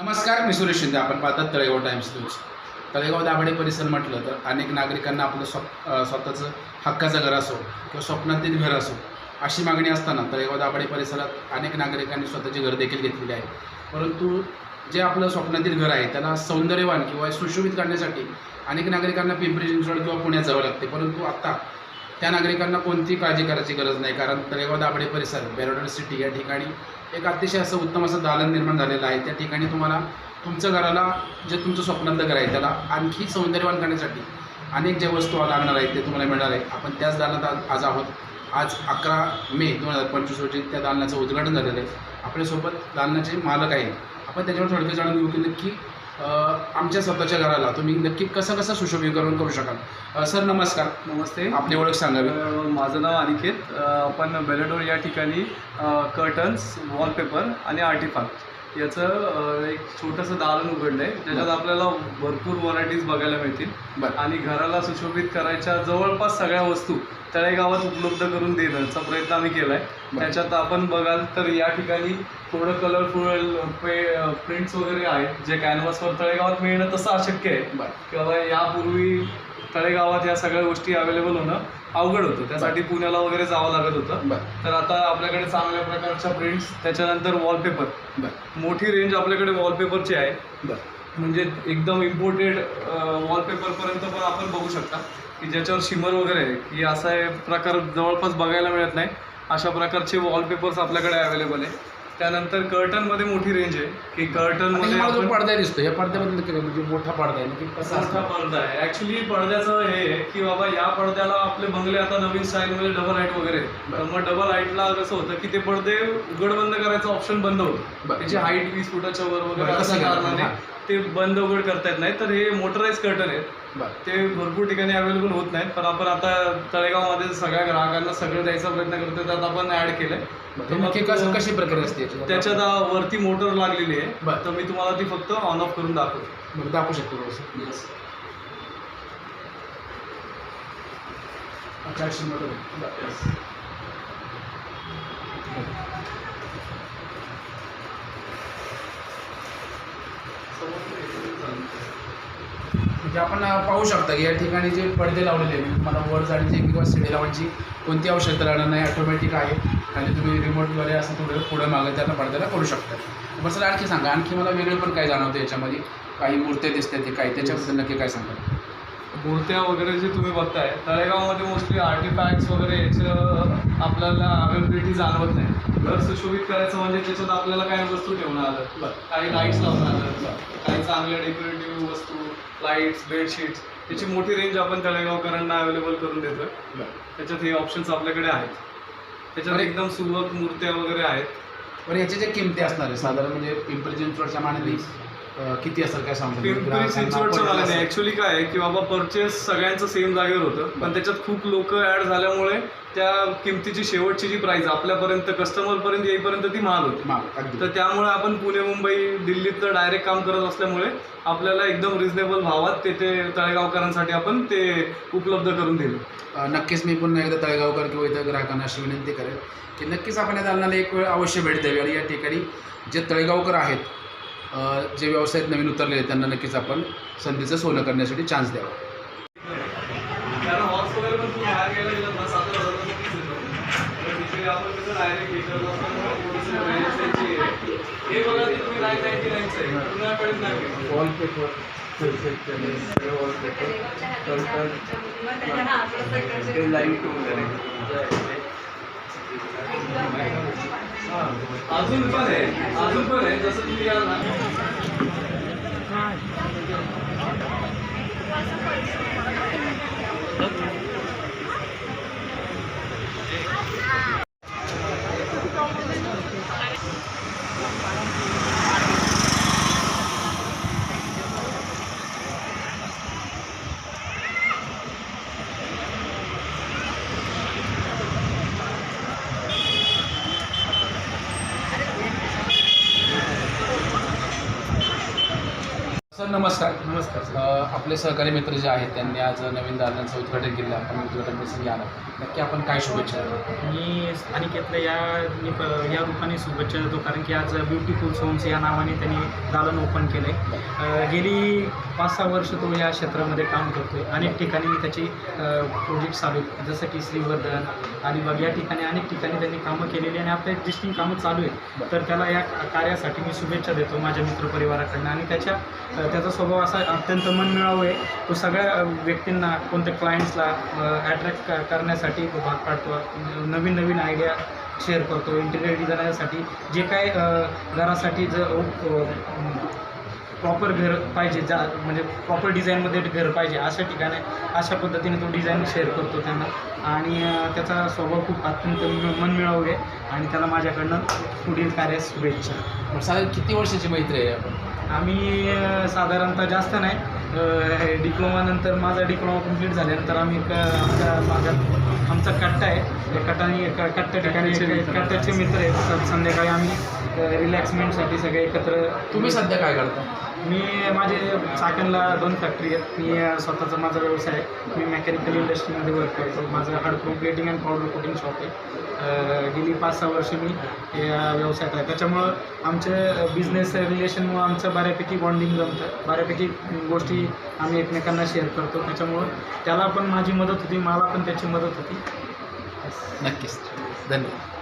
नमस्कार मी सुरेश शिंदे. आपण पाहतात तळेगाव टाइम्स न्यूज तळेगाव दाभाडे परिसर म्हटलं तर अनेक नागरिकांना आपलं स्वप स्वतःचं हक्काचं घर असो किंवा स्वप्नातील घर असो अशी मागणी असताना तळेगाव दाभाडे परिसरात अनेक नागरिकांनी स्वतःचे घर देखील घेतलेले आहे. परंतु जे आपलं स्वप्नातील घर आहे त्याला सौंदर्यवान किंवा सुशोभित करण्यासाठी अनेक नागरिकांना पिंपरी चिंचवड किंवा पुण्यात जावं लागते. परंतु आत्ता त्या नागरिकांना कोणती काळजी करायची गरज नाही कारण तळेगाव दाबडे परिसर बेरोडर सिटी या ठिकाणी एक अतिशय असं उत्तम असं दालन निर्माण झालेलं आहे. त्या ठिकाणी तुम्हाला तुमच्या घराला जे तुमचं स्वप्नातलं घर आहे त्याला आणखी सौंदर्यवान करण्यासाठी अनेक ज्या वस्तू लागणार आहेत ते तुम्हाला मिळणार आहे. आपण त्याच दालनात आज आज आहोत. आज अकरा मे दोन हजार पंचवीस रोजी त्या दालनाचं उद्घाटन झालेलं आहे. आपल्यासोबत दालनाचे मालक आहेत. आपण त्याच्यावर थोडक्यात जाणून घेऊ की नक्की आमच्या स्वतःच्या घराला तुम्ही नक्की कसं कसं सुशोभीकरण करू शकाल? सर नमस्कार. नमस्ते. आपली ओळख सांगावी. माझं नाव अनिकेत. आपण बेलेडोर या ठिकाणी कर्टन्स वॉलपेपर आणि आर्टिफॅक्ट याचं एक छोटंसं दालन उघडलं आहे त्याच्यात आपल्याला भरपूर व्हरायटीज बघायला मिळतील. आणि घराला सुशोभित करायच्या जवळपास सगळ्या वस्तू तळेगावात उपलब्ध करून देण्याचा प्रयत्न आम्ही केला आहे त्याच्यात आपण बघाल तर या ठिकाणी थोडं कलरफुल पे प्रिंट्स वगैरे आहेत. जे कॅनव्हासवर तळेगावात मिळणं तसं अशक्य आहे. किंवा यापूर्वी तळेगावात या सगळ्या गोष्टी अवेलेबल होणं अवघड होतं. त्यासाठी पुण्याला वगैरे जावं लागत होतं. तर आता आपल्याकडे चांगल्या प्रकारच्या प्रिंट्स त्याच्यानंतर वॉलपेपर मोठी रेंज आपल्याकडे वॉलपेपरची आहे. म्हणजे एकदम इम्पोर्टेड वॉलपेपरपर्यंत पण आपण बघू शकता. की ज्याच्यावर शिमर वगैरे आहे. की असा हे प्रकार जवळपास बघायला मिळत नाही. अशा प्रकारचे वॉलपेपर्स आपल्याकडे अवेलेबल आहे. त्यानंतर कर्टनमध्ये मोठी रेंज आहे की कर्टनमध्ये जो आपण पडदा दिसतो या पडद्याबद्दल काय म्हणजे मोठा पडदा आहे कसा मोठा असतो पडदा आहे ऍक्च्युली पडद्याचं हे आहे की बाबा या पडद्याला आपले बंगले आता नवीन स्टाईलमध्ये डबल हाईट वगैरे. तर मग डबल हाईटला कसं होतं की ते पडदे उघड बंद करायचं ऑप्शन बंद होतं बरं. त्याची हाईट वीस फुटाच्या वर वगैरे बरं, कसं असल्या करणार? कारणाने हां. ते बंद उघड करता येत नाही. तर हे मोटराईज कर्टन आहेत. ते भरपूर ठिकाणी अवेलेबल होत नाहीत. पण आपण आता तळेगावमध्ये सगळ्या ग्राहकांना सगळं द्यायचा प्रयत्न करतो त्यात आपण नक्की कसं कशी प्रक्रिया असते याची? त्याच्यात वरती मोटर लागलेली आहे. बरं. तर मी तुम्हाला ती फक्त ऑन ऑफ करून दाखवतो. दाखवू शकतो व्यवस्थित. अच्छा मोटर आहे. म्हणजे आपण पाहू शकता की या ठिकाणी जे पडदे लावलेले आहेत म्हणजे तुम्हाला वर जाण्याची किंवा सिडी लावायची कोणती आवश्यकता लागणार नाही ऑटोमॅटिक आहे. आणि तुम्ही रिमोटद्वारे असं थोडं पुढं मागे त्यांना पडद्याला करू शकता. बरं सर आणखी सांगा. आणखी मला वेगळं पण काय जाणवतं याच्यामध्ये? काही मूर्त्या दिसतात ते काही त्याच्याबद्दल नक्की काय सांगा मूर्त्या वगैरे जे तुम्ही बघताय तळेगावमध्ये मोस्टली आर्टिफॅक्ट्स वगैरे याचं आपल्याला अवेलेबिलिटी जाणवत नाही. घर सुशोभित करायचं म्हणजे त्याच्यात आपल्याला काही वस्तू ठेवणं आलं. काही लाईट्स लावणं आलं. काही चांगल्या डेकोरेटिव्ह वस्तू लाईट्स बेडशीट्स त्याची मोठी रेंज आपण तळेगावकरांना अवेलेबल करून देतोय. त्याच्यात हे ऑप्शन्स आपल्याकडे आहेत. त्याच्यात अरे. एकदम सुबक मूर्त्या वगैरे आहेत. बरं याच्या ज्या किमती असणार आहे साधारण म्हणजे पिंपरी चिंचवडच्या मानाने? किती असेल काय सांगू शकता? पिंपरी ग्राहकांना चिंचवडचं मला पडेल नाही. ऍक्च्युली काय आहे की बाबा परचेस सगळ्यांचं सेम जागेवर होतं पण त्याच्यात खूप लोक ऍड झाल्यामुळे त्या किमतीची शेवटची जी प्राइस आपल्यापर्यंत कस्टमर पर्यंत येईपर्यंत ती महाग होती. तर त्यामुळे आपण पुणे मुंबई दिल्लीत तर डायरेक्ट काम करत असल्यामुळे आपल्याला एकदम रिझनेबल भावात ते ते तळेगावकरांसाठी आपण ते उपलब्ध करून दिलं नक्कीच मी पुन्हा एकदा तळेगावकर किंवा इतर ग्राहकांना अशी विनंती करेन की नक्कीच आपण या दालनाला एक वेळ अवश्य भेट द्यावी आणि या ठिकाणी जे तळेगावकर आहेत जे व्यवसायात नवीन उतरले आहेत त्यांना नक्कीच आपण संधीचं सोनं करण्यासाठी चान्स द्यावा. वॉलपेपर. अजून पण आहे अजून पण आहे जसं तुम्ही याल ना Thank नमस्कार. नमस्कार आपले सहकारी मित्र जे आहेत त्यांनी आज नवीन दालनाचं उद्घाटन केलं. आपण उद्घाटन प्रसंगी आला नक्की आपण काय शुभेच्छा? मी अनिकेतला या निप या रूपाने शुभेच्छा देतो. कारण की आज ब्युटिफुल सोम्स या नावाने त्यांनी दालन ओपन केलं आहे गेली पाच सहा वर्ष तो या क्षेत्रामध्ये काम करतो आहे अनेक ठिकाणी मी त्याची प्रोजेक्ट चालू आहेत जसं की श्रीवर्धन अलिबाग या ठिकाणी अनेक ठिकाणी त्यांनी कामं केलेली आणि आपल्या एक्झिस्टिंग कामं चालू आहेत. तर त्याला या कार्यासाठी मी शुभेच्छा देतो माझ्या मित्रपरिवाराकडनं. आणि त्याच्या त्याचा स्वभाव असा अत्यंत मनमिळावू आहे. तो सगळ्या व्यक्तींना कोणत्या क्लायंट्सला ॲट्रॅक्ट करण्यासाठी तो भाग पाडतो. नवीन नवीन आयडिया शेअर करतो. इंटिरियर डिझायनरसाठी जे काय घरासाठी जर प्रॉपर घर पाहिजे जा म्हणजे प्रॉपर डिझाईनमध्ये घर पाहिजे अशा ठिकाणी अशा पद्धतीने तो डिझाईन शेअर करतो त्यांना. आणि त्याचा स्वभाव खूप अत्यंत म- मनमिळावू आहे. आणि त्याला माझ्याकडनं पुढील कार्यास शुभेच्छा. साधारण किती वर्षाची मैत्री आहे आपण? आम्ही साधारणतः जास्त नाही. डिप्लोमा नंतर माझा डिप्लोमा कंप्लीट झाल्यानंतर आम्ही क- आमच्या माझा आमचा कट्टा आहे. त्या कट्टाने क- कट्टा ठिकाणी कट्ट्याचे मित्र. आहेत संध्याकाळी आम्ही रिलॅक्समेंटसाठी सगळे एकत्र तुम्ही सध्या काय करता? मी माझे चाकणला दोन फॅक्टरी आहेत. मी स्वतःचा माझा व्यवसाय आहे. मी मेकॅनिकल इंडस्ट्रीमध्ये वर्क करतो. माझं हार्डप्रूफ plating and powder coating shop आहे. गेली पाच सहा वर्ष मी या व्यवसायात आहे. त्याच्यामुळं आमच्या बिझनेस रिलेशनमुळं आमचं बऱ्यापैकी बॉन्डिंग जमतं. बऱ्यापैकी गोष्टी आम्ही एकमेकांना शेअर करतो. त्याच्यामुळं त्याला पण माझी मदत होती. मला पण त्याची मदत होती. नक्कीच. धन्यवाद.